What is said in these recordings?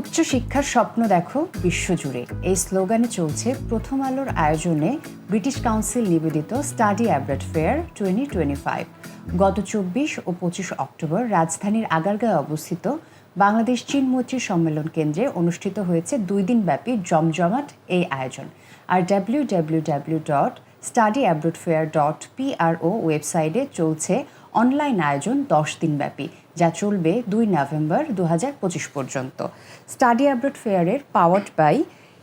উচ্চশিক্ষার স্বপ্ন দেখো বিশ্বজুড়ে। এই স্লোগানে চলছে প্রথম আলোর আয়োজনে ব্রিটিশ কাউন্সিল নিবেদিত study abroad fair twenty twenty five. গত চব্বিশ ও পঁচিশ অক্টোবর রাজধানীর আগারগাঁয়ে অবস্থিত বাংলাদেশ চীন মৈত্রী সম্মেলন কেন্দ্রে অনুষ্ঠিত হয়েছে দুই দিনব্যাপী জমজমাট এই আয়োজন। আর W W W dot study abroad fair dot PRO ওয়েবসাইটে চলছে অনলাইন আয়োজন দশ দিনব্যাপী যা চলবে দুই নভেম্বর দু হাজার পঁচিশ পর্যন্ত। Study abroad ফেয়ারের powered by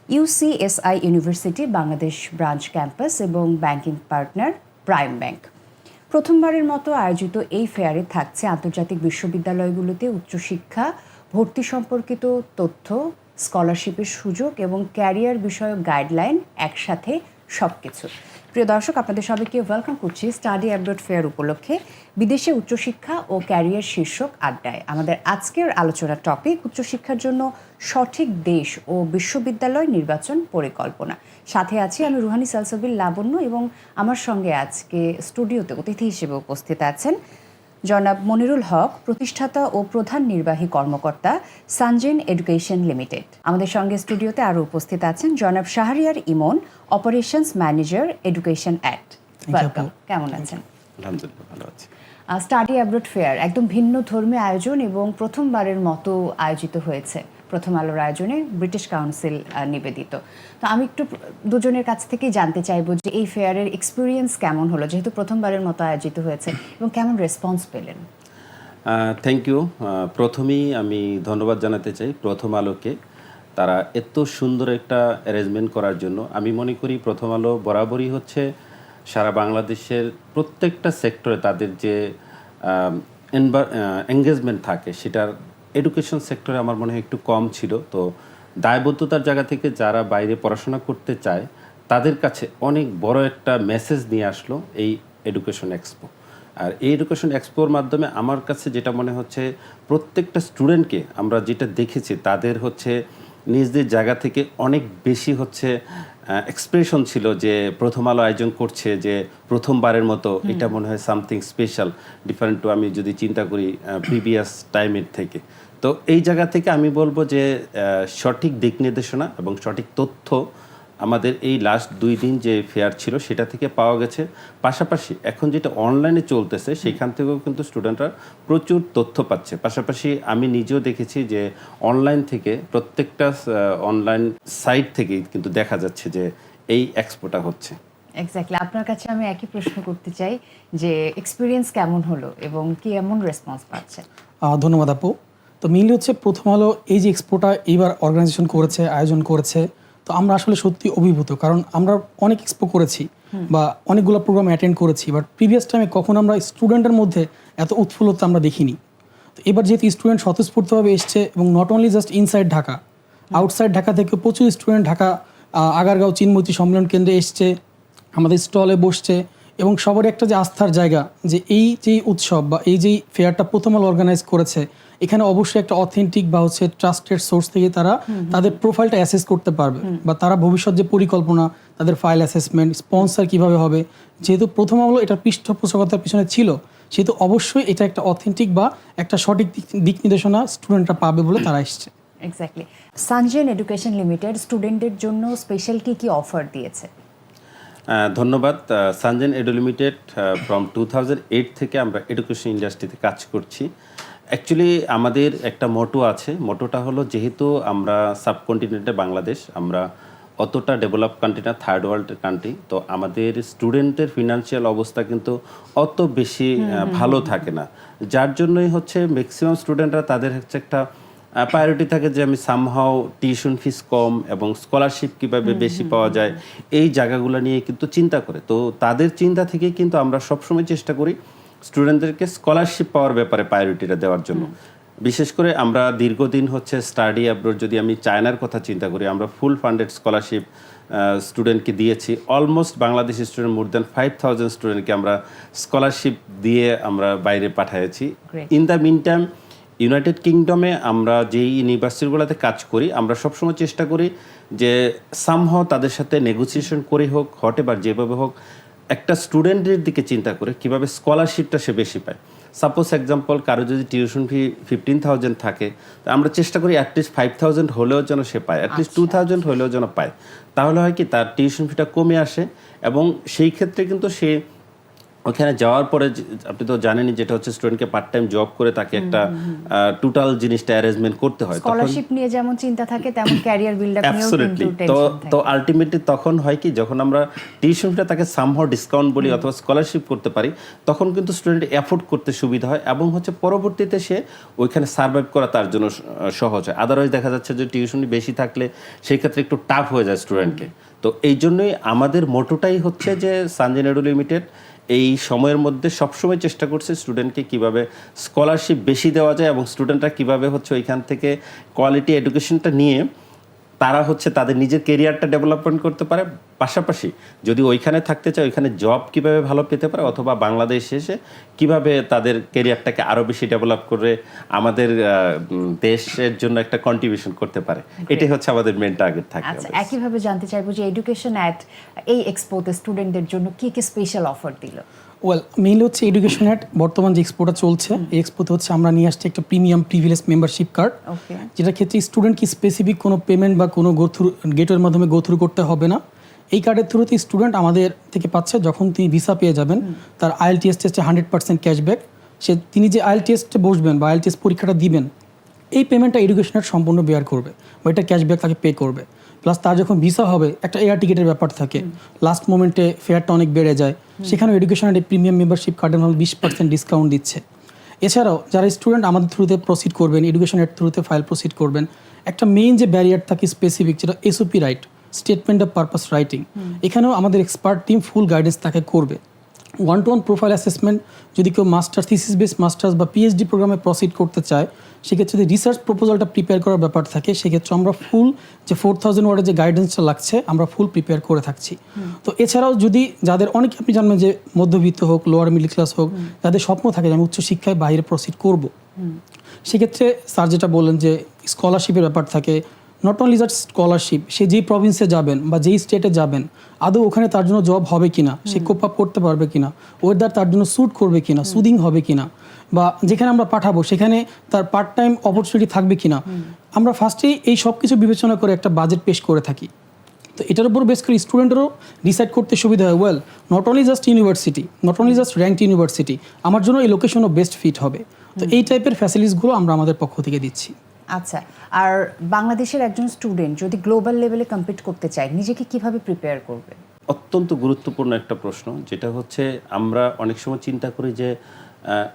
UCSI university Bangladesh branch campus এবং ব্যাংকিং পার্টনার প্রাইম ব্যাংক প্রথমবারের মতো আয়োজিত এই ফেয়ারে থাকছে আন্তর্জাতিক বিশ্ববিদ্যালয়গুলোতে উচ্চশিক্ষা, ভর্তি সম্পর্কিত তথ্য স্কলারশিপের সুযোগ এবং ক্যারিয়ার বিষয়ক গাইডলাইন একসাথে সবকিছু। প্রিয় দর্শক, আপনাদের সবাইকে ওয়েলকাম করছি স্টাডি অ্যাব্রোড ফেয়ার উপলক্ষে বিদেশে উচ্চশিক্ষা ও ক্যারিয়ার শীর্ষক আড্ডায়। আমাদের আজকের আলোচনার টপিক উচ্চশিক্ষার জন্য সঠিক দেশ ও বিশ্ববিদ্যালয় নির্বাচন পরিকল্পনা। সাথে আছি আমি রুহানি সালসাবিল লাবণ্য এবং আমার সঙ্গে আজকে স্টুডিওতে অতিথি হিসেবে উপস্থিত আছেন জনাব মনিরুল হক প্রতিষ্ঠাতা ও প্রধান নির্বাহী কর্মকর্তা সানজেন এডুকেশন লিমিটেড। আমাদের সঙ্গে স্টুডিওতে আরও উপস্থিত আছেন জনাব Shahriar Emon operations manager education act welcome কেমন আছেন? আলহামদুলিল্লাহ ভালো আছি। স্টাডি অ্যাব্রড ফেয়ার একদম ভিন্ন ধর্মী আয়োজন এবং প্রথমবারের মতো আয়োজিত হয়েছে। প্রথম আলোর আয়োজনে ব্রিটিশ কাউন্সিল নিবেদিত। তো আমি একটু দুজনের কাছ থেকেই জানতে চাইব যে এই ফেয়ারের এক্সপিরিয়েন্স কেমন হলো? যেহেতু প্রথমবারের মতো আয়োজিত হয়েছে, এবং কেমন রেসপন্স পেলেন? থ্যাংক ইউ প্রথমেই আমি ধন্যবাদ জানাতে চাই প্রথম আলোকে। তারা এত সুন্দর একটা অ্যারেঞ্জমেন্ট করার জন্য। আমি মনে করি প্রথম আলো বরাবরই হচ্ছে সারা বাংলাদেশের প্রত্যেকটা সেক্টরে তাদের যে এঙ্গেজমেন্ট থাকে, সেটার এডুকেশন সেক্টরে আমার মনে হয় একটু কম ছিল। তো দায়বদ্ধতার জায়গা থেকে যারা বাইরে পড়াশোনা করতে চায়, তাদের কাছে অনেক বড় একটা মেসেজ নিয়ে আসলো এই এডুকেশন এক্সপো আর এই এডুকেশন এক্সপোর মাধ্যমে আমার কাছে যেটা মনে হচ্ছে, প্রত্যেকটা স্টুডেন্টকে আমরা যেটা দেখেছি, তাদের হচ্ছে নিজদের জায়গা থেকে অনেক বেশি হচ্ছে এক্সপ্রেশন ছিল যে প্রথম আলো আয়োজন করছে যে প্রথমবারের মতো এটা মনে হয় সামথিং স্পেশাল ডিফারেন্ট টু আমি যদি চিন্তা করি প্রিভিয়াস টাইমের থেকে। তো এই জায়গা থেকে আমি বলব যে সঠিক দিক নির্দেশনা এবং সঠিক তথ্য আমাদের এই লাস্ট দুই দিন যে ফেয়ার ছিল সেটা থেকে পাওয়া গেছে। পাশাপাশি এখন যেটা অনলাইনে চলতেছে সেখান থেকেও কিন্তু স্টুডেন্টরা প্রচুর তথ্য পাচ্ছে। পাশাপাশি আমি নিজেও দেখেছি যে অনলাইন থেকে প্রত্যেকটা অনলাইন সাইট থেকেই কিন্তু দেখা যাচ্ছে যে এই এক্সপোটা হচ্ছে। এক্স্যাক্টলি আপনার কাছে আমি একই প্রশ্ন করতে চাই যে এক্সপিরিয়েন্স কেমন হলো এবং কি এমন রেসপন্স পাচ্ছে? ধন্যবাদ আপু। তো মেইনলি হচ্ছে প্রথম আলো এই যে এক্সপোটা এইবার অর্গানাইজেশন করেছে আয়োজন করেছে। তো আমরা আসলে সত্যি অভিভূত কারণ আমরা অনেক এক্সপো করেছি বা অনেকগুলো প্রোগ্রাম অ্যাটেন্ড করেছি বাট প্রিভিয়াস টাইমে কখন আমরা স্টুডেন্টের মধ্যে এত উৎফুল্লতা আমরা দেখিনি। তো এবার যেহেতু স্টুডেন্ট স্বতঃস্ফূর্তভাবে এসছে এবং not only just inside Dhaka outside Dhaka থেকে প্রচুর স্টুডেন্ট ঢাকা আগারগাঁও চিনমতি সম্মেলন কেন্দ্রে এসছে আমাদের স্টলে বসছে এবং সবারই একটা যে আস্থার জায়গা যে এই যে উৎসব বা এই যেই ফেয়ারটা প্রথম আলো অর্গানাইজ করেছে এখানে অবশ্যই একটা অথেন্টিক বা হচ্ছে ট্রাস্টেড সোর্স থেকে তারা তাদের প্রোফাইলটা অ্যাসেস করতে পারবে। বা তারা ভবিষ্যৎ যে পরিকল্পনা তাদের ফাইল অ্যাসেসমেন্ট স্পন্সর কীভাবে হবে যেহেতু প্রথম আলো এটা পৃষ্ঠপোষকতার পিছনে ছিল সেহেতু অবশ্যই এটা একটা অথেন্টিক বা একটা সঠিক দিক- দিক নির্দেশনা স্টুডেন্টরা পাবে বলে তারা এসছে। এক্স্যাক্টলি সানজেন এডুকেশন লিমিটেড স্টুডেন্টদের জন্য স্পেশাল কি কি অফার দিয়েছে? ধন্যবাদ। সানজেন এডু লিমিটেড ফ্রম টু থেকে আমরা এডুকেশন ইন্ডাস্ট্রিতে কাজ করছি। অ্যাকচুয়ালি আমাদের একটা মোটো আছে। মোটোটা হলো যেহেতু আমরা সাবকন্টিনেন্টে বাংলাদেশ আমরা অতটা ডেভেলপ কান্ট্রি না থার্ড ওয়ার্ল্ড কান্ট্রি তো আমাদের স্টুডেন্টের ফিনান্সিয়াল অবস্থা কিন্তু অত বেশি ভালো থাকে না। যার জন্যই হচ্ছে ম্যাক্সিমাম স্টুডেন্টরা তাদের হচ্ছে একটা প্রায়োরিটি থাকে যে আমি সামহাও টিউশন ফিস কম এবং স্কলারশিপ কীভাবে বেশি পাওয়া যায় এই জায়গাগুলো নিয়ে কিন্তু চিন্তা করে। তো তাদের চিন্তা থেকে কিন্তু আমরা সবসময় চেষ্টা করি স্টুডেন্টদেরকে স্কলারশিপ পাওয়ার ব্যাপারে প্রায়োরিটিটা দেওয়ার জন্য। বিশেষ করে আমরা দীর্ঘদিন হচ্ছে স্টাডি অ্যাব্রোড যদি আমি চায়নার কথা চিন্তা করি আমরা ফুল ফান্ডেড স্কলারশিপ স্টুডেন্টকে দিয়েছি। Almost Bangladesh student more than five thousand স্টুডেন্টকে আমরা স্কলারশিপ দিয়ে আমরা বাইরে পাঠিয়েছি। In the mean time united কিংডমে আমরা যেই ইউনিভার্সিটিগুলোতে কাজ করি আমরা সবসময় চেষ্টা করি যে সামহাও তাদের সাথে নেগোসিয়েশন করে হোক হট এবার যেভাবে হোক একটা স্টুডেন্টের দিকে চিন্তা করে কীভাবে স্কলারশিপটা সে বেশি পায়। সাপোজ এক্সাম্পল কারও যদি টিউশন ফি ফিফটিন থাউজেন্ড থাকে তো আমরা চেষ্টা করি অ্যাটলিস্ট ফাইভ থাউজেন্ড হলেও যেন সে পায় অ্যাটলিস্ট টু থাউজেন্ড হলেও যেন পায়। তাহলে হয় কি তার টিউশন ফিটা কমে আসে এবং সেই ক্ষেত্রে কিন্তু সে ওখানে যাওয়ার পরে আপনি তো জানেনই যেটা হচ্ছে স্টুডেন্টকে পার্ট টাইম জব করে তাকে একটা টোটাল জিনিসটা অ্যারেঞ্জমেন্ট করতে হয়। স্কলারশিপ নিয়ে যেমন চিন্তা থাকে তেমন ক্যারিয়ার বিল্ড আপ নিয়েও কিন্তু তো তো আলটিমেটলি তখন হয় কি যখন আমরা টিউশনটা তাকে সামহাও ডিসকাউন্ট বলি অথবা স্কলারশিপ করতে পারি তখন কিন্তু স্টুডেন্ট অ্যাফোর্ড করতে সুবিধা হয় এবং হচ্ছে পরবর্তীতে সে ওইখানে সার্ভাইভ করা তার জন্য সহজ হয়। আদারওয়াইজ দেখা যাচ্ছে যে টিউশন বেশি থাকলে সেই ক্ষেত্রে একটু টাফ হয়ে যায় স্টুডেন্টকে তো এই জন্যই আমাদের মোটোটাই হচ্ছে যে সানজেনাডু লিমিটেড এই সময়ের মধ্যে সবসময় চেষ্টা করছে স্টুডেন্টকে কীভাবে স্কলারশিপ বেশি দেওয়া যায় এবং স্টুডেন্টরা কীভাবে হচ্ছে ওইখান থেকে কোয়ালিটি এডুকেশনটা নিয়ে তারা হচ্ছে তাদের নিজের কেরিয়ারটা ডেভেলপমেন্ট করতে পারে। পাশাপাশি যদি ওইখানে থাকতে চায় ওইখানে জব কীভাবে ভালো পেতে পারে অথবা বাংলাদেশে এসে কীভাবে তাদের কেরিয়ারটাকে আরও বেশি ডেভেলপ করে আমাদের দেশের জন্য একটা কন্ট্রিবিউশন করতে পারে। এটাই হচ্ছে আমাদের মেন টার্গেট থাকে আচ্ছা। একইভাবে জানতে চাইব যে এডুকেশন অ্যাট এই এক্সপোতে স্টুডেন্টদের জন্য কি কি স্পেশাল অফার দিল? ওয়েল মেইনলি হচ্ছে এডুকেশন অ্যাট বর্তমান যে এক্সপোটা চলছে এই এক্সপোতে হচ্ছে আমরা নিয়ে আসছি একটা প্রিমিয়াম প্রিভিলেজ মেম্বারশিপ কার্ড যেটা ক্ষেত্রে স্টুডেন্টকে স্পেসিফিক কোনো পেমেন্ট বা কোনো গোথ্রু গেটের মাধ্যমে গোথ্রু করতে হবে না। এই কার্ডের থ্রুতে স্টুডেন্ট আমাদের থেকে পাচ্ছে যখন তিনি ভিসা পেয়ে যাবেন তার আইএলটিএস টেস্টে হান্ড্রেড পার্সেন্ট ক্যাশব্যাক সে তিনি যে আইএলটিএসটে বসবেন বা আইএলটিএস পরীক্ষাটা দিবেন এই পেমেন্টটা এডুকেশনের সম্পূর্ণ বেয়ার করবে বা এটা ক্যাশব্যাক তাকে পে করবে। প্লাস তার যখন ভিসা হবে, একটা এয়ার টিকিটের ব্যাপার থাকে। লাস্ট মোমেন্টে ফেয়ারটা অনেক বেড়ে যায়। সেখানেও এডুকেশনের এই প্রিমিয়াম মেম্বারশিপ কার্ডের মাধ্যমে বিশ পার্সেন্ট ডিসকাউন্ট দিচ্ছে। এছাড়াও যারা স্টুডেন্ট আমাদের থ্রুতে প্রসিড করবেন এডুকেশনের থ্রুতে ফাইল প্রসিড করবেন, একটা মেইন যে ব্যারিয়ার থাকে স্পেসিফিক যেটা SOP write statement of purpose writing এখানেও আমাদের এক্সপার্ট টিম ফুল গাইডেন্স তাকে করবে। One to one profile assessment যদি কেউ মাস্টার থিসিস বেস মাস্টার্স বা পিএইচডি প্রোগ্রামে প্রসিড করতে চায় সেক্ষেত্রে যদি রিসার্চ প্রপোজালটা প্রিপেয়ার করার ব্যাপার থাকে সেক্ষেত্রে আমরা ফুল যে ফোর থাউজেন্ড ওয়ার্ডের যে গাইডেন্সটা লাগছে আমরা ফুল প্রিপেয়ার করে থাকছি। তো এছাড়াও যদি যাদের অনেকে আপনি জানবেন যে মধ্যবিত্ত হোক লোয়ার মিডল ক্লাস হোক যাদের স্বপ্ন থাকে যে আমি উচ্চশিক্ষায় বাইরে প্রসিড করব। সেক্ষেত্রে স্যার যেটা বললেন যে স্কলারশিপের ব্যাপার থাকে নট অনলি জাস্ট স্কলারশিপ সে যেই প্রভিন্সে যাবেন বা যেই স্টেটে যাবেন আদৌ ওখানে তার জন্য জব হবে কিনা সে কোপ আপ করতে পারবে কিনা ওয়েদার তার জন্য স্যুট করবে কিনা সুদিং হবে কিনা বা যেখানে আমরা পাঠাবো সেখানে তার পার্ট টাইম অপরচুনিটি থাকবে কিনা আমরা ফার্স্টেই এই সব কিছু বিবেচনা করে একটা বাজেট পেশ করে থাকি। তো এটার উপর বেশ করে স্টুডেন্টেরও ডিসাইড করতে সুবিধা হয়। Well not only just university not only just rank university আমার জন্য এই লোকেশনও বেস্ট ফিট হবে। তো এই টাইপের ফ্যাসিলিটিসগুলো আমরা আমাদের পক্ষ থেকে দিচ্ছি। আচ্ছা আর বাংলাদেশের একজন স্টুডেন্ট যদি গ্লোবাল লেভেলে কম্পিট করতে চায় নিজেকে কীভাবে প্রিপেয়ার করবে? অত্যন্ত গুরুত্বপূর্ণ একটা প্রশ্ন যেটা হচ্ছে আমরা অনেক সময় চিন্তা করি যে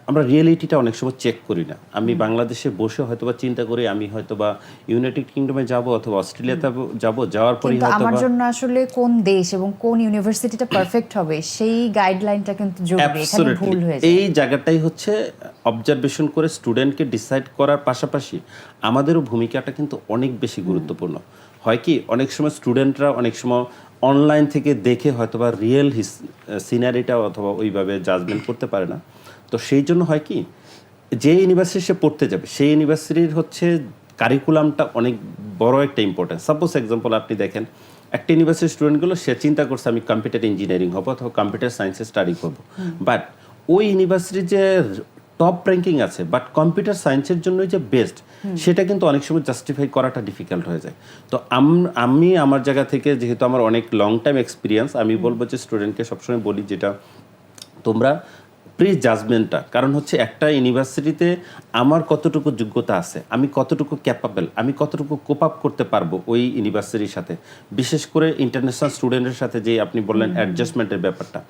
আমরা রিয়েলিটিটা অনেক সময় চেক করি না। আমি বাংলাদেশে বসে হয়তোবা চিন্তা করি আমি হয়তোবা ইউনাইটেড কিংডমে যাব অথবা অস্ট্রেলিয়াতে যাব যাওয়ার কিন্তু আমার জন্য আসলে কোন দেশ এবং কোন ইউনিভার্সিটিটা পারফেক্ট হবে সেই গাইডলাইনটা কিন্তু জরুরি এখানে ভুল হয়ে যায়। এই জায়গাটাই হচ্ছে অবজারভেশন করে স্টুডেন্টকে ডিসাইড করার পাশাপাশি আমাদেরও ভূমিকাটা কিন্তু অনেক বেশি গুরুত্বপূর্ণ। হয় কি অনেক সময় স্টুডেন্টরা অনেক সময় অনলাইন থেকে দেখে হয়তোবা রিয়েল সিনারিটা অথবা ওইভাবে জাজমেন্ট করতে পারে না। তো সেই জন্য হয় কি যে ইউনিভার্সিটি সে পড়তে যাবে সেই ইউনিভার্সিটির হচ্ছে কারিকুলামটা অনেক বড় একটা ইম্পর্টেন্ট সাপোজ এক্সাম্পল আপনি দেখেন একটা ইউনিভার্সিটি স্টুডেন্টগুলো সে চিন্তা করছে আমি কম্পিউটার ইঞ্জিনিয়ারিং হব অথবা কম্পিউটার সায়েন্সে স্টাডি করব। বাট ওই ইউনিভার্সিটির যে টপ র্যাঙ্কিং আছে বাট কম্পিউটার সায়েন্সের জন্যই যে বেস্ট সেটা কিন্তু অনেক সময় জাস্টিফাই করাটা ডিফিকাল্ট হয়ে যায়। তো আমি আমার জায়গা থেকে যেহেতু আমার অনেক লং টাইম এক্সপিরিয়েন্স আমি বলব যে স্টুডেন্টকে সবসময় বলি যেটা তোমরা প্রি জাজমেন্টটা কারণ হচ্ছে একটা ইউনিভার্সিটিতে আমার কতটুকু যোগ্যতা আছে আমি কতটুকু ক্যাপাবেল আমি কতটুকু কোপ আপ করতে পারব ওই ইউনিভার্সিটির সাথে। বিশেষ করে ইন্টারন্যাশনাল স্টুডেন্টের সাথে যে আপনি বললেন অ্যাডজাস্টমেন্টের ব্যাপারটা।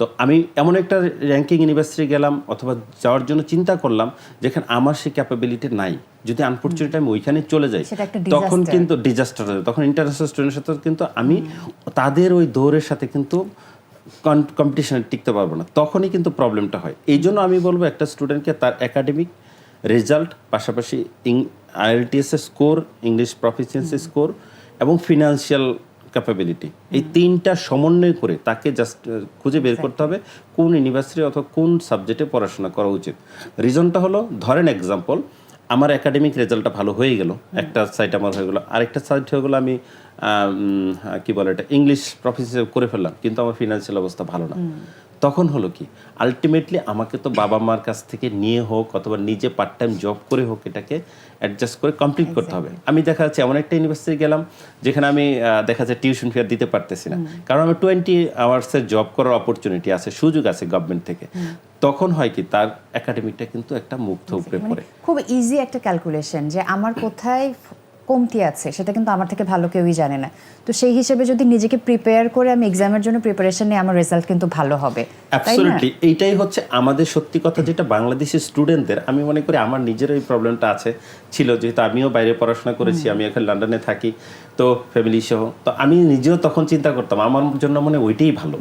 তো আমি এমন একটা র্যাঙ্কিং ইউনিভার্সিটি গেলাম অথবা যাওয়ার জন্য চিন্তা করলাম যেখানে আমার সেই ক্যাপাবিলিটি নাই। যদি আনফর্চুনেট আমি ওইখানে চলে যাই তখন কিন্তু ডিজাস্টার হয়ে তখন ইন্টারন্যাশনাল স্টুডেন্টের সাথে কিন্তু আমি তাদের ওই দৌড়ের সাথে কিন্তু কম্পিটিশনে টিকতে পারব না। তখনই কিন্তু প্রবলেমটা হয়। এই জন্য আমি বলব একটা স্টুডেন্টকে তার একাডেমিক রেজাল্ট পাশাপাশি আইএলটিএস এর স্কোর ইংলিশ প্রফিসিয়েন্সি স্কোর এবং ফিনান্সিয়াল ক্যাপাবিলিটি এই তিনটা সমন্বয় করে তাকে জাস্ট খুঁজে বের করতে হবে কোন ইউনিভার্সিটি অথবা কোন সাবজেক্টে পড়াশোনা করা উচিত। রিজনটা হলো ধরেন এক্সাম্পল আমার একাডেমিক রেজাল্টটা ভালো হয়ে গেল একটা সাইট আমার হয়ে গেলো আরেকটা সাইট হয়ে গেলো আমি কি বলে এটা ইংলিশ প্রফেসর করে ফেললাম কিন্তু আমার ফিনান্সিয়াল অবস্থা ভালো না। তখন হলো কি? আলটিমেটলি আমাকে তো বাবা মার কাছ থেকে নিয়ে হোক অথবা নিজে পার্ট টাইম জব করে হোক এটাকে অ্যাডজাস্ট করে কমপ্লিট করতে হবে। আমি দেখা যাচ্ছে এমন একটা ইউনিভার্সিটি গেলাম যেখানে আমি দেখা যাচ্ছে টিউশন ফি আর দিতে পারতেছি না। কারণ আমি টোয়েন্টি আওয়ার্সের জব করার অপরচুনিটি আছে সুযোগ আছে গভর্নমেন্ট থেকে। তখন হয় কি? তার একাডেমিকটা কিন্তু একটা মুগ্ধ উপরে মানে পড়ে। খুব ইজি একটা ক্যালকুলেশন যে আমার কোথায় কমতি আছে সেটা কিন্তু আমার থেকে ভালো কেউই জানে না। তো সেই হিসেবে যদি নিজেকে প্রিপেয়ার করে আমি এক্সামের জন্য প্রিপারেশন নিয়ে আমার রেজাল্ট কিন্তু ভালো হবে অ্যাবসলিউটলি এইটাই হচ্ছে আমাদের সত্যি কথা যেটা বাংলাদেশের স্টুডেন্টদের আমি মনে করি আমার নিজের এই প্রবলেমটা আছে। ছিল যেহেতু আমিও বাইরে পড়াশোনা করেছি আমি এখন লন্ডনে থাকি তো ফ্যামিলি সহ। তো আমি নিজেও তখন চিন্তা করতাম আমার জন্য মনে হয় ওইটাই ভালো।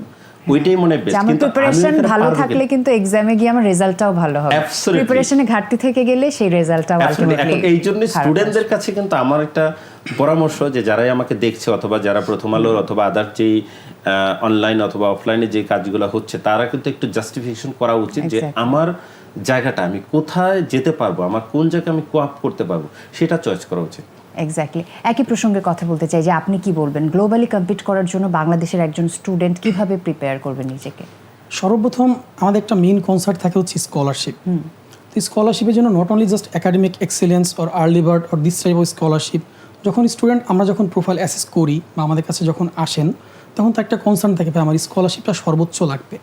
ওইটাই মনে বেস্ট কিন্তু প্রিপারেশন ভালো থাকলে কিন্তু এক্সামে গিয়ে আমার রেজাল্টটাও ভালো হবে। প্রিপারেশনে ঘাটতি থেকে গেলে সেই রেজাল্টটাও আলটিমেটলি এই জন্য স্টুডেন্টদের কাছে কিন্তু আমার একটা পরামর্শ যে যারাই আমাকে দেখছে অথবা যারা প্রথম আলোর অথবা আদার যেই অনলাইন অথবা অফলাইনে যে কাজগুলো হচ্ছে তারা কিন্তু একটু জাস্টিফিকেশন করা উচিত যে আমার জায়গাটা আমি কোথায় যেতে পারব আমার কোন জায়গায় আমি কোয়াপ করতে পারব সেটা চয়েস করা উচিত। এক্স্যাক্টলি একই প্রসঙ্গে কথা বলতে চাই যে আপনি কি বলবেন? গ্লোবালি কম্পিট করার জন্য বাংলাদেশের একজন স্টুডেন্ট কীভাবে প্রিপেয়ার করবে নিজেকে? সর্বপ্রথম আমাদের একটা মেইন কনসার্ট থাকে হচ্ছে স্কলারশিপ তো স্কলারশিপের জন্য not only just academic excellence or early bird or this type of scholarship যখন স্টুডেন্ট আমরা যখন প্রোফাইল অ্যাসেস করি বা আমাদের কাছে যখন আসেন তখন তার একটা কনসার্ন থাকে ভাই আমার স্কলারশিপটা সর্বোচ্চ লাগবে।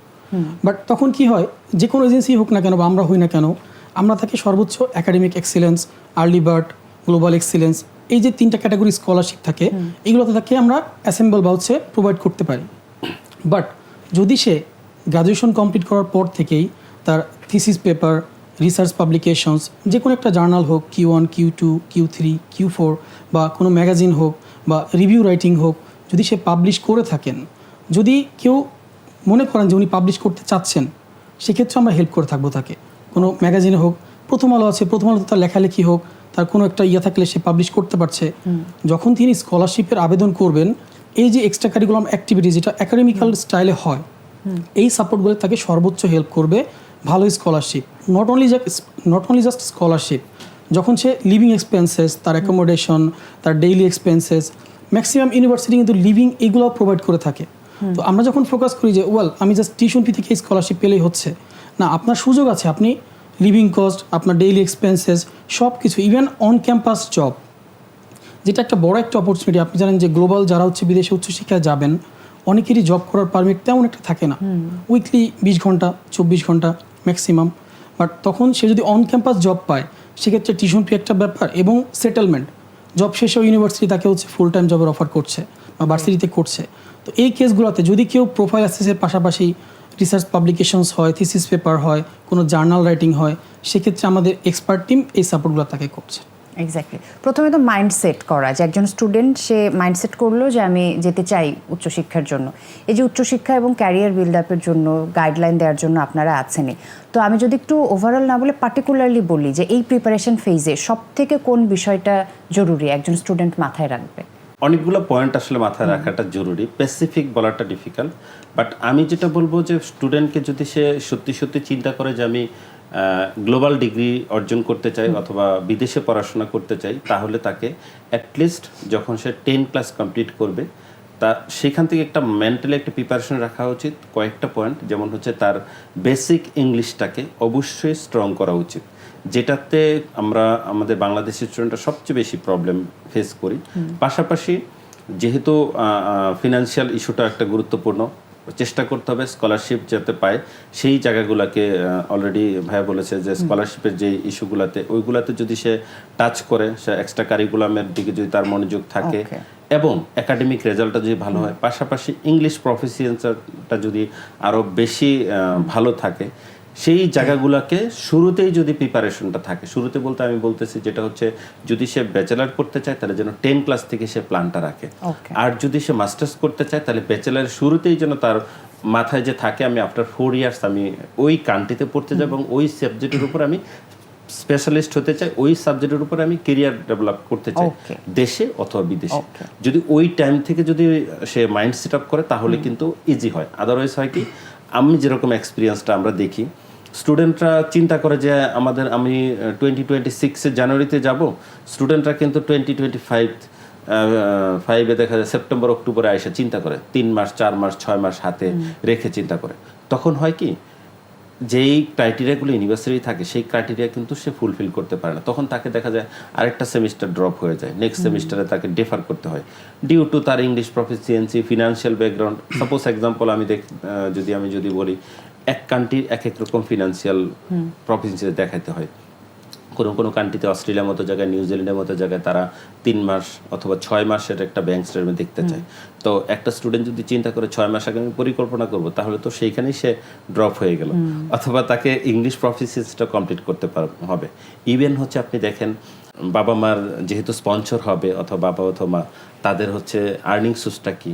বাট তখন কি হয় যে কোনো এজেন্সি হোক না কেন বা আমরা হই না কেন আমরা তাকে সর্বোচ্চ academic excellence early bird global excellence এই যে তিনটা ক্যাটাগরি স্কলারশিপ থাকে এগুলোতে তাকে আমরা অ্যাসেম্বল বা হচ্ছে প্রোভাইড করতে পারি। বাট যদি সে গ্রাজুয়েশন কমপ্লিট করার পর থেকেই তার থিসিস পেপার রিসার্চ পাবলিকেশনস যে কোনো একটা জার্নাল হোক Q one Q two Q three Q four বা কোনো ম্যাগাজিন হোক বা রিভিউ রাইটিং হোক যদি সে পাবলিশ করে থাকেন যদি কেউ মনে করেন যে উনি পাবলিশ করতে চাচ্ছেন সেক্ষেত্রে আমরা হেল্প করে থাকব তাকে। কোনো ম্যাগাজিনে হোক প্রথম আলো আছে প্রথম আলোতে তার লেখালেখি হোক তার কোনো একটা ইয়ে থাকলে সে পাবলিশ করতে পারছে। যখন তিনি স্কলারশিপের আবেদন করবেন এই যে এক্সট্রা কারিকুলাম অ্যাক্টিভিটি যেটা একাডেমিক্যাল স্টাইলে হয় এই সাপোর্টগুলো তাকে সর্বোচ্চ হেল্প করবে। ভালো scholarship not only not only just scholarship যখন সে লিভিং এক্সপেন্সেস তার অ্যাকোমোডেশন তার ডেইলি এক্সপেন্সেস ম্যাক্সিমাম ইউনিভার্সিটি কিন্তু লিভিং এগুলো প্রোভাইড করে থাকে। তো আমরা যখন ফোকাস করি যে ওয়েল আমি জাস্ট টিউশন ফি থেকে স্কলারশিপ পেলেই হচ্ছে। না আপনার সুযোগ আছে আপনি লিভিং কস্ট আপনার ডেইলি এক্সপেন্সেস সব কিছু ইভেন অন ক্যাম্পাস জব যেটা একটা বড় একটা অপরচুনিটি আপনি জানেন যে গ্লোবাল যারা হচ্ছে বিদেশে উচ্চশিক্ষায় যাবেন অনেকেরই জব করার পারমিট তেমন একটা থাকে না। উইকলি বিশ ঘণ্টা চব্বিশ ঘণ্টা ম্যাক্সিমাম বাট তখন সে যদি অন ক্যাম্পাস জব পায় সেক্ষেত্রে টিউশন ফি একটা ব্যাপার এবং সেটেলমেন্ট জব শেষেও ইউনিভার্সিটি তাকে হচ্ছে ফুল টাইম জবের অফার করছে বা ভার্সিটিতে করছে। তো এই কেসগুলোতে যদি কেউ প্রোফাইল অ্যাসেসের পাশাপাশি রিসার্চ পাবলিকেশনস হয় থিসিস পেপার হয় কোনো জার্নাল রাইটিং হয় সেক্ষেত্রে আমাদের এক্সপার্ট টিম এই সাপোর্টগুলো তাকে করছে। এক্স্যাক্টলি প্রথমে তো মাইন্ডসেট করা যে একজন স্টুডেন্ট সে মাইন্ডসেট করল যে আমি যেতে চাই উচ্চশিক্ষার জন্য। এই যে উচ্চশিক্ষা এবং ক্যারিয়ার বিল্ড আপের জন্য গাইডলাইন দেওয়ার জন্য আপনারা আছেনই। তো আমি যদি একটু ওভারঅল না বলে পার্টিকুলারলি বলি যে এই প্রিপারেশন ফেজে সব থেকে কোন বিষয়টা জরুরি একজন স্টুডেন্ট মাথায় রাখবে? অনেকগুলো পয়েন্ট আসলে মাথায় রাখাটা জরুরি। স্পেসিফিক বলাটা ডিফিকাল্ট বাট আমি যেটা বলব যে স্টুডেন্টকে যদি সে সত্যি সত্যি চিন্তা করে যে আমি গ্লোবাল ডিগ্রি অর্জন করতে চাই অথবা বিদেশে পড়াশোনা করতে চাই তাহলে তাকে অ্যাটলিস্ট যখন সে টেন ক্লাস কমপ্লিট করবে তা সেখান থেকে একটা মেন্টালি একটা প্রিপারেশন রাখা উচিত। কয়েকটা পয়েন্ট যেমন হচ্ছে তার বেসিক ইংলিশটাকে অবশ্যই স্ট্রং করা উচিত। যেটাতে আমরা আমাদের বাংলাদেশের স্টুডেন্টরা সবচেয়ে বেশি প্রবলেম ফেস করি। পাশাপাশি যেহেতু ফিনান্সিয়াল ইস্যুটা একটা গুরুত্বপূর্ণ চেষ্টা করতে হবে স্কলারশিপ যাতে পায়। সেই জায়গাগুলোকে অলরেডি ভাইয়া বলেছে যে স্কলারশিপের যে ইস্যুগুলোতে ওইগুলোতে যদি সে টাচ করে সে এক্সট্রা কারিকুলামের দিকে যদি তার মনোযোগ থাকে এবং একাডেমিক রেজাল্টটা যদি ভালো হয় পাশাপাশি ইংলিশ প্রফিসিয়েন্সিটা যদি আরও বেশি ভালো থাকে সেই জায়গাগুলোকে শুরুতেই যদি প্রিপারেশনটা থাকে শুরুতে বলতে আমি বলতেছি যেটা হচ্ছে যদি সে ব্যাচেলার করতে চায় তাহলে যেন টেন ক্লাস থেকে সে প্ল্যানটা রাখে। আর যদি সে মাস্টার্স করতে চায় তাহলে ব্যাচেলার শুরুতেই যেন তার মাথায় যে থাকে আমি আফটার ফোর ইয়ার্স আমি ওই কান্ট্রিতে পড়তে যাব এবং ওই সাবজেক্টের উপর আমি স্পেশালিস্ট হতে চাই ওই সাবজেক্টের উপর আমি কেরিয়ার ডেভেলপ করতে চাই দেশে অথবা বিদেশে। যদি ওই টাইম থেকে যদি সে মাইন্ড সেট আপ করে তাহলে কিন্তু ইজি হয়। আদারওয়াইজ হয় কি আমি যেরকম এক্সপিরিয়েন্সটা আমরা দেখি স্টুডেন্টরা চিন্তা করে যে আমাদের আমি টোয়েন্টি টোয়েন্টি সিক্সে জানুয়ারিতে যাব। স্টুডেন্টরা কিন্তু টোয়েন্টি টোয়েন্টি ফাইভ ফাইভে দেখা যায় সেপ্টেম্বর অক্টোবরে এসে চিন্তা করে। তিন মাস চার মাস ছয় মাস হাতে রেখে চিন্তা করে। তখন হয় কি যেই ক্রাইটেরিয়াগুলো ইউনিভার্সিটি থাকে সেই ক্রাইটেরিয়া কিন্তু সে ফুলফিল করতে পারে না। তখন তাকে দেখা যায় আরেকটা সেমিস্টার ড্রপ হয়ে যায়। নেক্সট সেমিস্টারে তাকে ডেফার করতে হয়। ডিউ টু তার English proficiency financial background suppose example আমি দেখ যদি আমি যদি বলি এক কান্ট্রির এক এক রকম ফিনান্সিয়াল প্রফিসিয়েন্সি দেখাতে হয়। কোনো কোনো কান্ট্রিতে অস্ট্রেলিয়ার মতো জায়গায় নিউজিল্যান্ডের মতো জায়গায় তারা তিন মাস অথবা ছয় মাসের একটা ব্যাংক স্টেটমেন্ট দেখতে চায়। তো একটা স্টুডেন্ট যদি চিন্তা করে ছয় মাস আগে আমি পরিকল্পনা করব তাহলে তো সেইখানেই সে ড্রপ হয়ে গেল। অথবা তাকে ইংলিশ প্রফিসিয়েন্সটা কমপ্লিট করতে পার হবে। ইভেন হচ্ছে আপনি দেখেন বাবা মার যেহেতু স্পন্সর হবে অথবা বাবা অথবা মা তাদের হচ্ছে আর্নিং সোর্সটা কি?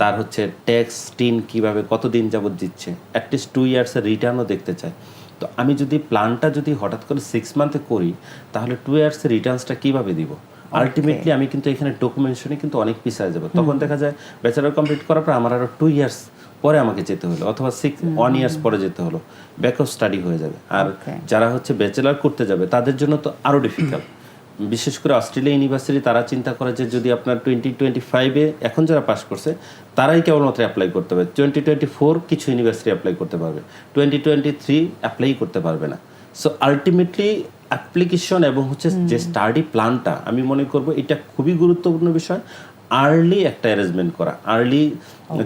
তার হচ্ছে ট্যাক্স টিন কীভাবে কতদিন যাবত দিচ্ছে? অ্যাটলিস্ট টু ইয়ার্সের রিটার্নও দেখতে চায়। তো আমি যদি প্ল্যানটা যদি হঠাৎ করে সিক্স মান্থে করি তাহলে টু ইয়ার্সের রিটার্নসটা কীভাবে দিব? আলটিমেটলি আমি কিন্তু এখানে ডকুমেন্টেশনে কিন্তু অনেক পিছিয়ে যাব। তখন দেখা যায় ব্যাচেলার কমপ্লিট করার পর আমার আরও টু ইয়ার্স পরে আমাকে যেতে হলো অথবা সিক্স ওয়ান ইয়ার্স পরে যেতে হলো। ব্যাক অফ স্টাডি হয়ে যাবে। আর যারা হচ্ছে ব্যাচেলার করতে যাবে তাদের জন্য তো আরও ডিফিকাল্ট বিশেষ করে অস্ট্রেলিয়া ইউনিভার্সিটি তারা চিন্তা করে যে যদি আপনার টোয়েন্টি টোয়েন্টি ফাইভে এখন যারা পাস করছে তারাই কেবলমাত্র অ্যাপ্লাই করতে পারবে। টোয়েন্টি টোয়েন্টি ফোর কিছু ইউনিভার্সিটি অ্যাপ্লাই করতে পারবে। টোয়েন্টি টোয়েন্টি থ্রি অ্যাপ্লাই করতে পারবে না। সো আলটিমেটলি অ্যাপ্লিকেশন এবং হচ্ছে যে স্টাডি প্ল্যানটা আমি মনে করব এটা খুবই গুরুত্বপূর্ণ বিষয়। আর্লি একটা অ্যারেঞ্জমেন্ট করা। আর্লি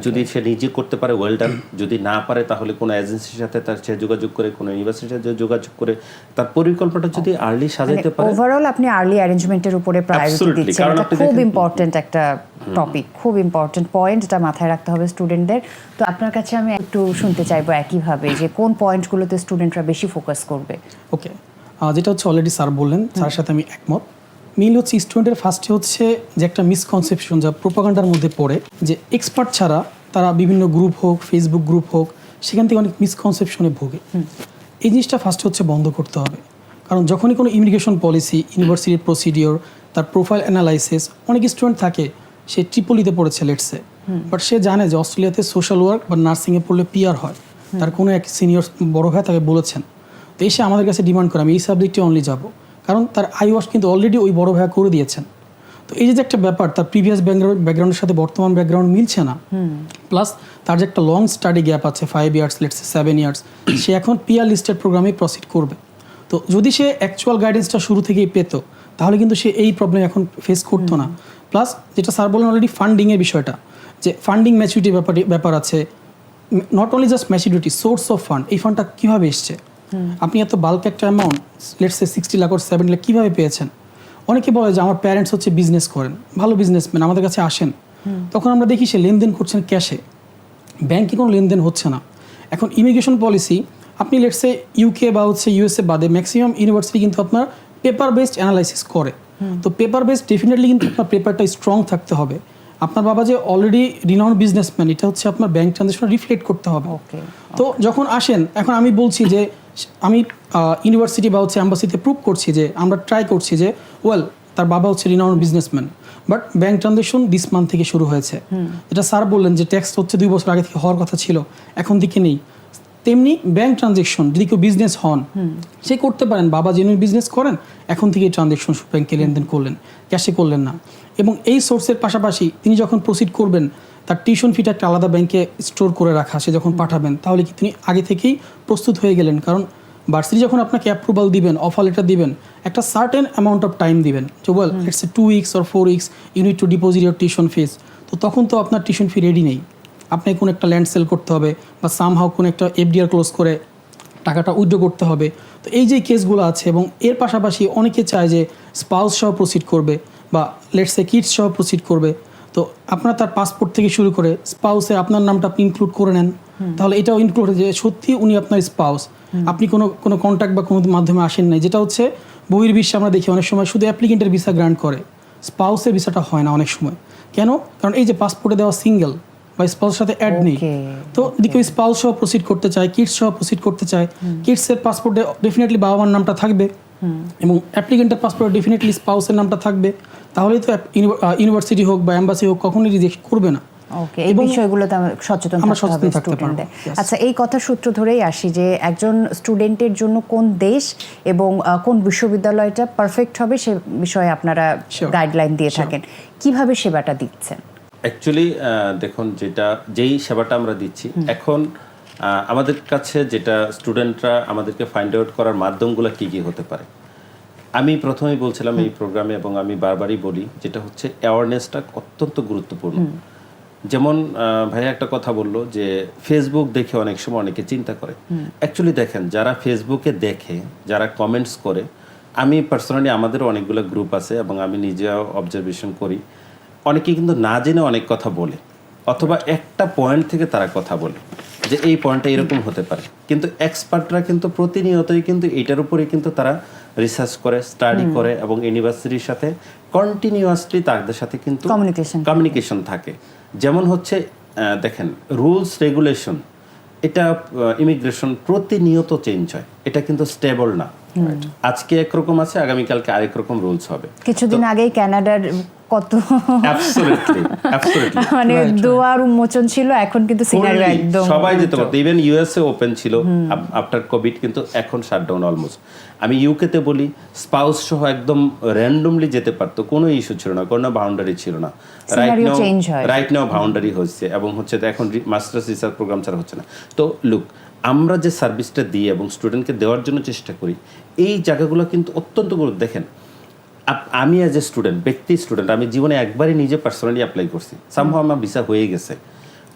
যদি সে নিজে করতে পারে ওয়েল ডান যদি না পারে তাহলে কোনো এজেন্সির সাথে তার সে যোগাযোগ করে কোনো ইউনিভার্সিটির সাথে যোগাযোগ করে তার পরিকল্পনাটা যদি আর্লি সাজাইতে পারে ওভারঅল আপনি আর্লি অ্যারেঞ্জমেন্টের উপরে প্রায়োরিটি দিচ্ছেন। কারণ এটা খুব ইম্পর্টেন্ট একটা টপিক খুব ইম্পর্টেন্ট পয়েন্ট এটা মাথায় রাখতে হবে স্টুডেন্টদের তো আপনার কাছে আমি একটু শুনতে চাইব একইভাবে যে কোন পয়েন্টগুলোতে স্টুডেন্টরা বেশি ফোকাস করবে। ওকে যেটা হচ্ছে অলরেডি স্যার বললেন স্যার সাথে আমি একমত। মিল হচ্ছে স্টুডেন্টের ফার্স্টে হচ্ছে যে একটা মিসকনসেপশন যা প্রোপাগান্ডার মধ্যে পড়ে যে এক্সপার্ট ছাড়া তারা বিভিন্ন গ্রুপ হোক ফেসবুক গ্রুপ হোক সেখান থেকে অনেক মিসকনসেপশনে ভোগে। এই জিনিসটা ফার্স্টে হচ্ছে বন্ধ করতে হবে। কারণ যখনই কোনো ইমিগ্রেশন পলিসি ইউনিভার্সিটির প্রসিডিওর তার প্রোফাইল অ্যানালাইসিস অনেক স্টুডেন্ট থাকে সে ট্রিপলিতে পড়েছে লেটসে বাট সে জানে যে অস্ট্রেলিয়াতে সোশ্যাল ওয়ার্ক বা নার্সিংয়ে পড়লে পিয়ার হয়। তার কোনো এক সিনিয়র বড় ভাই তাকে বলেছেন। তো এসে আমাদের কাছে ডিমান্ড করে আমি এই সাবজেক্টে অনলি যাব। কারণ তার আই ওয়াশ কিন্তু অলরেডি ওই বড় ভাইয়া করে দিয়েছেন। তো এই যে একটা ব্যাপার তার প্রিভিয়াস ব্যাকগ্রাউন্ড ব্যাকগ্রাউন্ডের সাথে বর্তমান ব্যাকগ্রাউন্ড মিলছে না। প্লাস তার যে একটা লং স্টাডি গ্যাপ আছে five years let's seven years সে এখন পিআর লিস্টেড প্রোগ্রামে প্রসিড করবে। তো যদি সে অ্যাকচুয়াল গাইডেন্সটা শুরু থেকেই পেত তাহলে কিন্তু সে এই প্রবলেম এখন ফেস করতো না। প্লাস যেটা স্যার বলেন অলরেডি ফান্ডিংয়ের বিষয়টা যে ফান্ডিং ম্যাচুরিটি ব্যাপার ব্যাপার আছে not only just maturity source of fund এই ফান্ডটা কীভাবে এসছে? আপনি এত বাল্ক একটা amount let's say sixty lakh seven lakh কীভাবে পেয়েছেন? অনেকে বলে যে আমার প্যারেন্টস হচ্ছে বিজনেস করেন, ভালো বিজনেসম্যান আমাদের কাছে আসেন। তখন আমরা দেখি সে লেনদেন করছেন ক্যাশে ব্যাংকে কোনো লেনদেন হচ্ছে না। এখন ইমিগ্রেশন পলিসি আপনি লেটসে ইউকে বা হচ্ছে ইউএসএ বাদে ম্যাক্সিমাম ইউনিভার্সিটি কিন্তু আপনার পেপার বেসড অ্যানালাইসিস করে। তো পেপার বেসড ডেফিনেটলি কিন্তু আপনার পেপারটা স্ট্রং থাকতে হবে। আপনার বাবা যে অলরেডি রিনাউন্ড বিজনেসম্যান এটা হচ্ছে আপনার ব্যাংক ট্রানজাকশন রিফ্লেক্ট করতে হবে। তো যখন আসেন এখন আমি বলছি যে আমি ইউনিভার্সিটি বা হচ্ছে অ্যাম্বাসিতে প্রুভ করছি যে আমরা ট্রাই করছি যে ওয়েল তার বাবা হচ্ছে renowned businessman but bank transaction this month থেকে শুরু হয়েছে। এটা স্যার বললেন যে ট্যাক্স হচ্ছে দুই বছর আগে থেকে হওয়ার কথা ছিল এখন থেকে নেই। তেমনি ব্যাংক ট্রানজেকশন যদি কেউ বিজনেস হন সে করতে পারেন বাবা জেনুইন বিজনেস করেন এখন থেকে ট্রানজেকশন ব্যাংকে লেনদেন করলেন ক্যাশে করলেন না। এবং এই সোর্সের পাশাপাশি তিনি যখন প্রসিড করবেন তার টিউশন ফিটা একটা আলাদা ব্যাংকে স্টোর করে রাখা সে যখন পাঠাবেন তাহলে কি তিনি আগে থেকেই প্রস্তুত হয়ে গেলেন? কারণ ভার্সিটি যখন আপনাকে অ্যাপ্রুভাল দিবেন অফার লেটার দিবেন একটা সার্টেন অ্যামাউন্ট অফ টাইম দিবেন। যে well it's a two weeks or four weeks unit to deposit your tuition fees তো তখন তো আপনার টিউশন ফি রেডি নেই। আপনাকে কোনো একটা ল্যান্ড সেল করতে হবে বা সামহাও কোনো একটা এফডিআর ক্লোজ করে টাকাটা উইথড্র করতে হবে। তো এই যে কেসগুলো আছে এবং এর পাশাপাশি অনেকে চায় যে স্পাউস সহ প্রসিড করবে। বা লেটসে কিডস সহ প্রসিড করবে তো আপনার তার পাসপোর্ট থেকে শুরু করে স্পাউসে আপনার নামটা আপনি ইনক্লুড করে নেন তাহলে এটাও ইনক্লুড যে সত্যি উনি আপনার স্পাউস আপনি কোনো কোনো কন্ট্যাক্ট বা কোনো মাধ্যমে আসেন নাই যেটা হচ্ছে বহির্বিশ্বে আমরা দেখি অনেক সময় শুধু অ্যাপ্লিকেন্টের ভিসা গ্রান্ট করে স্পাউসের ভিসাটা হয় না অনেক সময়। কেন? কারণ এই যে পাসপোর্টে দেওয়া সিঙ্গেল বা স্পাউসের সাথে অ্যাড নেই। তো যদি কেউ স্পাউস সহ প্রসিড করতে চায় কিডস সহ প্রসিড করতে চায় কিডসের পাসপোর্টে ডেফিনেটলি বাবা মার নামটা থাকবে এবং অ্যাপ্লিকেন্টের পাসপোর্টে ডেফিনেটলি স্পাউসের নামটা থাকবে। তাহলেই তো ইউনিভার্সিটি হোক বা এম্বাসি হোক কখনোই রিজেক্ট করবে না। ওকে এই বিষয়গুলোতে আমরা সচেতন থাকতে স্টুডেন্টদের আচ্ছা এই কথা সূত্র ধরেই আসি যে একজন স্টুডেন্টের জন্য কোন দেশ এবং কোন বিশ্ববিদ্যালয়টা পারফেক্ট হবে সে বিষয়ে আপনারা গাইডলাইন দিয়ে থাকেন। কীভাবে সেবাটা দিচ্ছেন? অ্যাকচুয়ালি দেখুন যেটা যেই সেবাটা আমরা দিচ্ছি এখন আহ, আমাদের কাছে যেটা স্টুডেন্টরা আমাদেরকে ফাইন্ড আউট করার মাধ্যমগুলো কি কি হতে পারে। আমি প্রথমেই বলছিলাম এই প্রোগ্রামে এবং আমি বারবারই বলি যেটা হচ্ছে অ্যাওয়ারনেসটা অত্যন্ত গুরুত্বপূর্ণ। যেমন ভাইয়া একটা কথা বলল যে ফেসবুক দেখে অনেক সময় অনেকে চিন্তা করে। অ্যাকচুয়ালি দেখেন যারা ফেসবুকে দেখে যারা কমেন্টস করে আমি পার্সোনালি আমাদেরও অনেকগুলো গ্রুপ আছে এবং আমি নিজেও অবজারভেশন করি। অনেকে কিন্তু না জেনে অনেক কথা বলে অথবা একটা পয়েন্ট থেকে তারা কথা বলে যে এই পয়েন্টটা এরকম হতে পারে। কিন্তু এক্সপার্টরা কিন্তু প্রতিনিয়তই কিন্তু এটার উপরে কিন্তু তারা রিসার্চ করে স্টাডি করে এবং ইউনিভার্সিটির সাথে কন্টিনিউয়াসলি তাদের সাথে কিন্তু কমিউনিকেশন কমিউনিকেশন থাকে। যেমন হচ্ছে দেখেন রুলস রেগুলেশন এটা ইমিগ্রেশন প্রতিনিয়ত চেঞ্জ হয়। এটা কিন্তু স্টেবল না। আজকে একরকম আছে আগামীকালকে আরেক রকম রুলস হবে। কিছুদিন আগেই কানাডার কত? মানে দোয়ার উন্মোচন ছিল এখন কিন্তু সিনারিও একদম সবাই যেতে পারতো ইভেন ইউএসএ ওপেন ছিল আফটার কোভিড কিন্তু এখন শাটডাউন অলমোস্ট আমি ইউকেতে বলি স্পাউস সহ একদম র্যান্ডমলি যেতে পারতো কোনো ইস্যু ছিল না কোনো বাউন্ডারি ছিল না। Right now right now boundary হচ্ছে এবং হচ্ছে তো এখন মাস্টার্স রিসার্চ প্রোগ্রাম ছাড়া হচ্ছে না। তো লুক আমরা যে সার্ভিসটা দিই এবং স্টুডেন্টকে দেওয়ার জন্য চেষ্টা করি এই জায়গাগুলো কিন্তু অত্যন্ত গুরুত্ব। দেখেন আমি অ্যাজ এ স্টুডেন্ট ব্যক্তি স্টুডেন্ট আমি জীবনে একবারই নিজে পার্সোনালি অ্যাপ্লাই করছি। সামহাও আমার ভিসা হয়ে গেছে।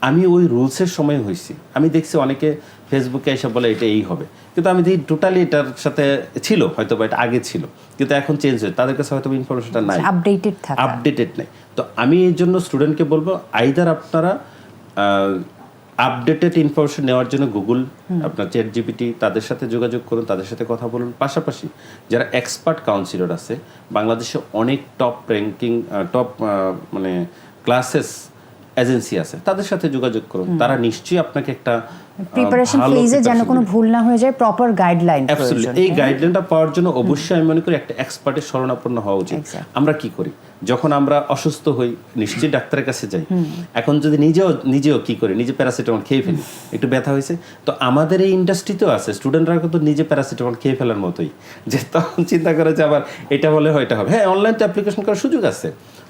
আমি ওই রুলসের সময় হয়েছি। আমি দেখছি অনেকে ফেসবুকে এসে বলে এটা এই হবে। কিন্তু আমি দেখি টোটালি এটার সাথে ছিল হয়তো বা এটা আগে ছিল কিন্তু এখন চেঞ্জ হয়েছে। তাদের কাছে হয়তো ইনফরমেশনটা নাই। আপডেটেড আপডেটেড নেই। তো আমি এই জন্য স্টুডেন্টকে বলব আইদার আপনারা আপডেটেড ইনফরমেশন নেওয়ার জন্য গুগল আপনার চ্যাট জিপিটি তাদের সাথে যোগাযোগ করুন, তাদের সাথে কথা বলুন। পাশাপাশি যারা এক্সপার্ট কাউন্সিলর আছে, বাংলাদেশে অনেক টপ র্যাঙ্কিং টপ মানে ক্লাসেস এজেন্সি আছে তাদের সাথে যোগাযোগ করুন। তারা নিশ্চয়ই আপনাকে একটা প্রিপারেশন ফেজে যেন কোনো ভুল না হয়ে যায় প্রপার গাইডলাইন প্রয়োজন। এই গাইডলাইনটা পাওয়ার জন্য অবশ্যই আমি মনে করি একটা এক্সপার্টের শরণাপন্ন হওয়া উচিত। আমরা কি করি? যখন আমরা অসুস্থ হই নিশ্চয়ই ডাক্তারের কাছে যাই। এখন যদি নিজেও নিজেও কি করি? নিজে প্যারাসিটামল খেয়ে ফেলি একটু ব্যথা হয়েছে। তো আমাদের এই ইন্ডাস্ট্রিতেও আছে স্টুডেন্টরা কিন্তু নিজে প্যারাসিটামল খেয়ে ফেলার মতোই। যে তখন চিন্তা করে যে আবার এটা হলে হয় এটা হবে। হ্যাঁ অনলাইনতে অ্যাপ্লিকেশন করার সুযোগ আছে।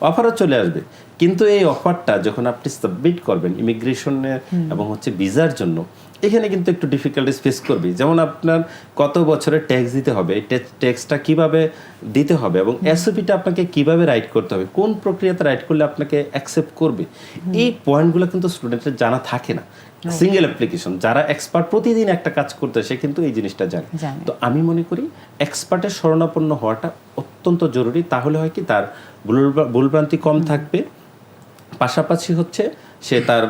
অফারও চলে আসবে। কিন্তু এই অফারটা যখন আপনি সাবমিট করবেন ইমিগ্রেশনের এবং হচ্ছে ভিসার জন্য এখানে কিন্তু একটু ডিফিকাল্টিস ফেস করবে। যেমন আপনার কত বছরের ট্যাক্স দিতে হবে এই ট্যাক্সটা কীভাবে দিতে হবে এবং এসওপিটা আপনাকে কীভাবে রাইট করতে হবে কোন প্রক্রিয়াতে রাইট করলে আপনাকে অ্যাকসেপ্ট করবে এই পয়েন্টগুলো কিন্তু স্টুডেন্টের জানা থাকে না। সিঙ্গেল অ্যাপ্লিকেশন যারা এক্সপার্ট প্রতিদিন একটা কাজ করতে সে কিন্তু এই জিনিসটা জানে। তো আমি মনে করি এক্সপার্টের শরণাপন্ন হওয়াটা অত্যন্ত জরুরি। তাহলে হয় কি তার ভুলভ্রান্তি কম থাকবে। পাশাপাশি হচ্ছে সে তার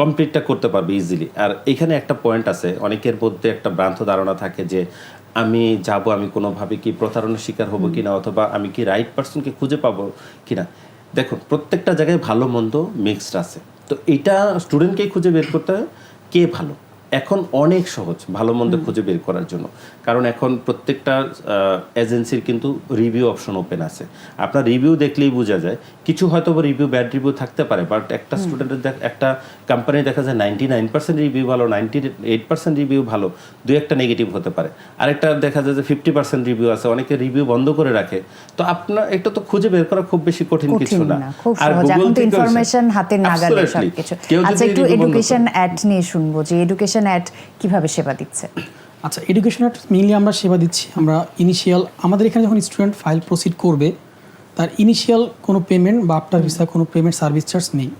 কমপ্লিটটা করতে পারবে ইজিলি আর এখানে একটা পয়েন্ট আছে অনেকের মধ্যে একটা ভ্রান্ত ধারণা থাকে যে আমি যাব আমি কোনোভাবে কি প্রতারণার শিকার হব কিনা অথবা আমি কি রাইট পার্সনকে খুঁজে পাবো কিনা। দেখুন প্রত্যেকটা জায়গায় ভালো মন্দ মিক্সড আছে। তো এটা স্টুডেন্টকেই খুঁজে বের করতে হয়? কে ভালো? এখন অনেক সহজ ভালো মন্দ খুঁজে বের করার জন্য। কারণ এখন প্রত্যেকটা এজেন্সির কিন্তু রিভিউ অপশন ওপেন আছে। আপনার রিভিউ দেখলেই বোঝা যায়। কিছু হয়তো রিভিউ ব্যাড রিভিউ থাকতে পারে বাট একটা স্টুডেন্টের একটা কোম্পানি দেখা যায় নাইনটি নাইন পার্সেন্ট রিভিউ ভালো নাইনটি এইট পার্সেন্ট রিভিউ ভালো দু একটা নেগেটিভ হতে পারে। আরেকটা দেখা যায় যে ফিফটি পার্সেন্ট রিভিউ আছে অনেকে রিভিউ বন্ধ করে রাখে। তো আপনার এটা তো খুঁজে বের করা খুব বেশি কঠিন কিছু না। আর এখন তো ইনফরমেশন হাতের নাগালে সবকিছু। আচ্ছা একটু এডুকেশন অ্যাড নিয়ে শুনব যে এডুকেশন অ্যাড কীভাবে সেবা দিচ্ছে? আচ্ছা এডুকেশনের মেইনলি আমরা সেবা দিচ্ছি। আমরা ইনিশিয়াল আমাদের এখানে যখন স্টুডেন্ট ফাইল প্রসিড করবে তার ইনিশিয়াল কোনো পেমেন্ট বা আফটার ভিসা কোনো পেমেন্ট সার্ভিস চার্জ নেই।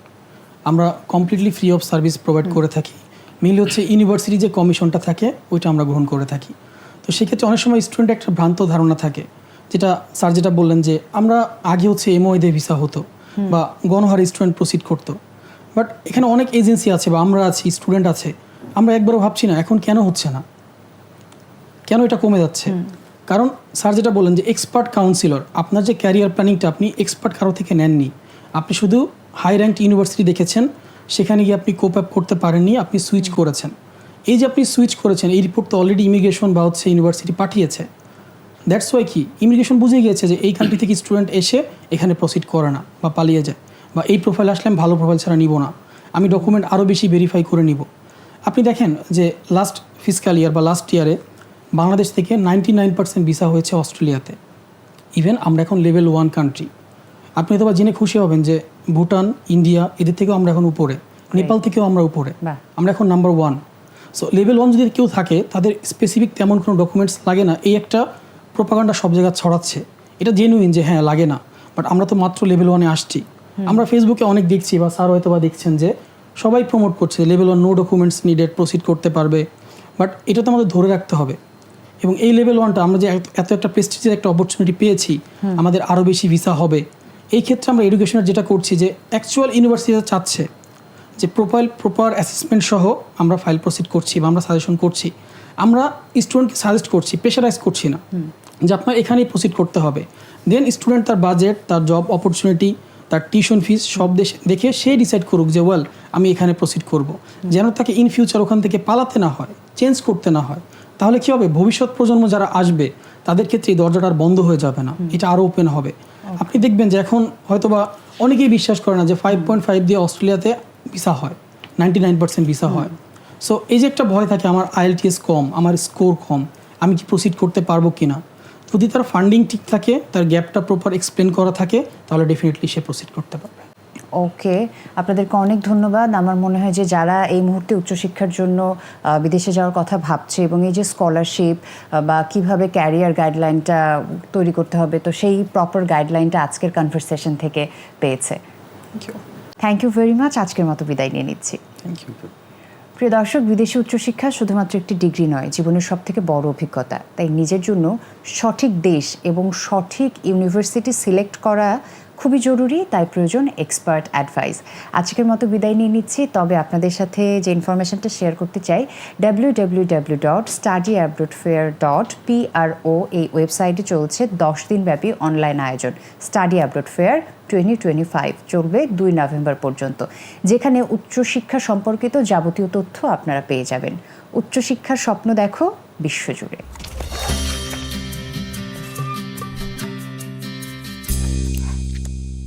আমরা completely free of service provide করে থাকি। মেইনলি হচ্ছে ইউনিভার্সিটি যে কমিশনটা থাকে ওইটা আমরা গ্রহণ করে থাকি। তো সেক্ষেত্রে অনেক সময় স্টুডেন্ট একটা ভ্রান্ত ধারণা থাকে যেটা স্যার যেটা বললেন যে আমরা আগে হচ্ছে এমওয়েদে ভিসা হতো বা গণহারে স্টুডেন্ট প্রসিড করতো। বাট এখানে অনেক এজেন্সি আছে বা আমরা আছি স্টুডেন্ট আছে। আমরা একবারও ভাবছি না এখন কেন হচ্ছে না? কেন এটা কমে যাচ্ছে? কারণ স্যার যেটা বললেন যে এক্সপার্ট কাউন্সিলর আপনার যে ক্যারিয়ার প্ল্যানিংটা আপনি এক্সপার্ট কারও থেকে নেননি। আপনি শুধু হাই র্যাঙ্ক ইউনিভার্সিটি দেখেছেন সেখানে গিয়ে আপনি কোপ আপ করতে পারেননি আপনি সুইচ করেছেন। এই যে আপনি সুইচ করেছেন এই রিপোর্ট তো অলরেডি ইমিগ্রেশন বা হচ্ছে ইউনিভার্সিটি পাঠিয়েছে। দ্যাটস ওয়াই কি? ইমিগ্রেশন বুঝে গিয়েছে যে এই কান্ট্রি থেকে স্টুডেন্ট এসে এখানে প্রসিড করে না বা পালিয়ে যায় বা এই প্রোফাইল আসলে আমি ভালো প্রোফাইল ছাড়া নিব না। আমি ডকুমেন্ট আরও বেশি ভেরিফাই করে নিব। আপনি দেখেন যে লাস্ট ফিসক্যাল ইয়ার বা লাস্ট ইয়ারে বাংলাদেশ থেকে নাইনটি নাইন পার্সেন্ট ভিসা হয়েছে অস্ট্রেলিয়াতে। ইভেন আমরা এখন লেভেল ওয়ান কান্ট্রি আপনি হয়তো বা জেনে খুশি হবেন যে ভুটান ইন্ডিয়া এদের থেকেও আমরা এখন উপরে। নেপাল থেকেও আমরা উপরে। আমরা এখন number one so level one যদি কেউ থাকে তাদের স্পেসিফিক তেমন কোনো ডকুমেন্টস লাগে না। এই একটা প্রোপাগান্ডা সব জায়গায় ছড়াচ্ছে। এটা জেনুইন যে হ্যাঁ লাগে না। বাট আমরা তো মাত্র লেভেল ওয়ানে আসছি। আমরা ফেসবুকে অনেক দেখছি বা স্যার হয়তো বা দেখছেন যে সবাই প্রমোট করছে। Level one no documents needed proceed করতে পারবে। বাট এটা তো আমাদের ধরে রাখতে হবে। এবং এই লেভেল ওয়ানটা আমরা যে এত- একটা প্রেস্টিজের একটা অপরচুনিটি পেয়েছি আমাদের আরও বেশি ভিসা হবে। এই ক্ষেত্রে আমরা এডুকেশনের যেটা করছি যে অ্যাকচুয়াল ইউনিভার্সিটিটা চাচ্ছে যে প্রোফাইল প্রপার অ্যাসেসমেন্ট সহ আমরা ফাইল প্রসিড করছি বা আমরা সাজেশন করছি। আমরা স্টুডেন্টকে সাজেস্ট করছি প্রেশারাইজ করছি না যে আপনার এখানেই প্রসিড করতে হবে। দেন স্টুডেন্ট তার বাজেট তার জব অপরচুনিটি তার টিউশন ফিস সব দেশ- দেখে সে ডিসাইড করুক যে ওয়েল আমি এখানে প্রসিড করব। যেন তাকে ইন ফিউচার ওখান থেকে পালাতে না হয় চেঞ্জ করতে না হয়। তাহলে কি হবে? ভবিষ্যৎ প্রজন্ম যারা আসবে তাদের ক্ষেত্রে এই দরজাটা আর বন্ধ হয়ে যাবে না। এটা আরও ওপেন হবে। আপনি দেখবেন যে এখন হয়তোবা অনেকেই বিশ্বাস করে না যে ফাইভ পয়েন্ট ফাইভ দিয়ে অস্ট্রেলিয়াতে ভিসা হয়। নাইনটি নাইন পার্সেন্ট ভিসা হয়। সো এই যে একটা ভয় থাকে আমার আইএলটিএস কম আমার স্কোর কম আমি কি প্রসিড করতে পারব কি না? যদি তার ফান্ডিং ঠিক থাকে তার গ্যাপটা প্রপার এক্সপ্লেন করা থাকে তাহলে ডেফিনেটলি সে প্রসিড করতে পারবে। ওকে আপনাদেরকে অনেক ধন্যবাদ। আমার মনে হয় যে যারা এই মুহূর্তে উচ্চশিক্ষার জন্য বিদেশে যাওয়ার কথা ভাবছে এবং এই যে স্কলারশিপ বা কীভাবে ক্যারিয়ার গাইডলাইনটা তৈরি করতে হবে তো সেই প্রপার গাইডলাইনটা আজকের কনভারসেশন থেকে পেয়েছে। Thank you thank you very much আজকের মতো বিদায় নিয়ে নিচ্ছি। থ্যাংক ইউ প্রিয় দর্শক বিদেশি উচ্চশিক্ষা শুধুমাত্র একটি ডিগ্রি নয় জীবনের সব থেকে বড় অভিজ্ঞতা। তাই নিজের জন্য সঠিক দেশ এবং সঠিক ইউনিভার্সিটি সিলেক্ট করা খুবই জরুরি, তাই প্রয়োজন এক্সপার্ট অ্যাডভাইস আজকের মতো বিদায় নিয়ে নিচ্ছি। তবে আপনাদের সাথে যে ইনফরমেশনটা শেয়ার করতে চাই W W W dot study abroad fair dot pro এই ওয়েবসাইটে চলছে দশ দিনব্যাপী অনলাইন আয়োজন। Study abroad fair twenty twenty five চলবে দুই নভেম্বর পর্যন্ত। যেখানে উচ্চশিক্ষা সম্পর্কিত যাবতীয় তথ্য আপনারা পেয়ে যাবেন। উচ্চশিক্ষার স্বপ্ন দেখো, বিশ্বজুড়ে।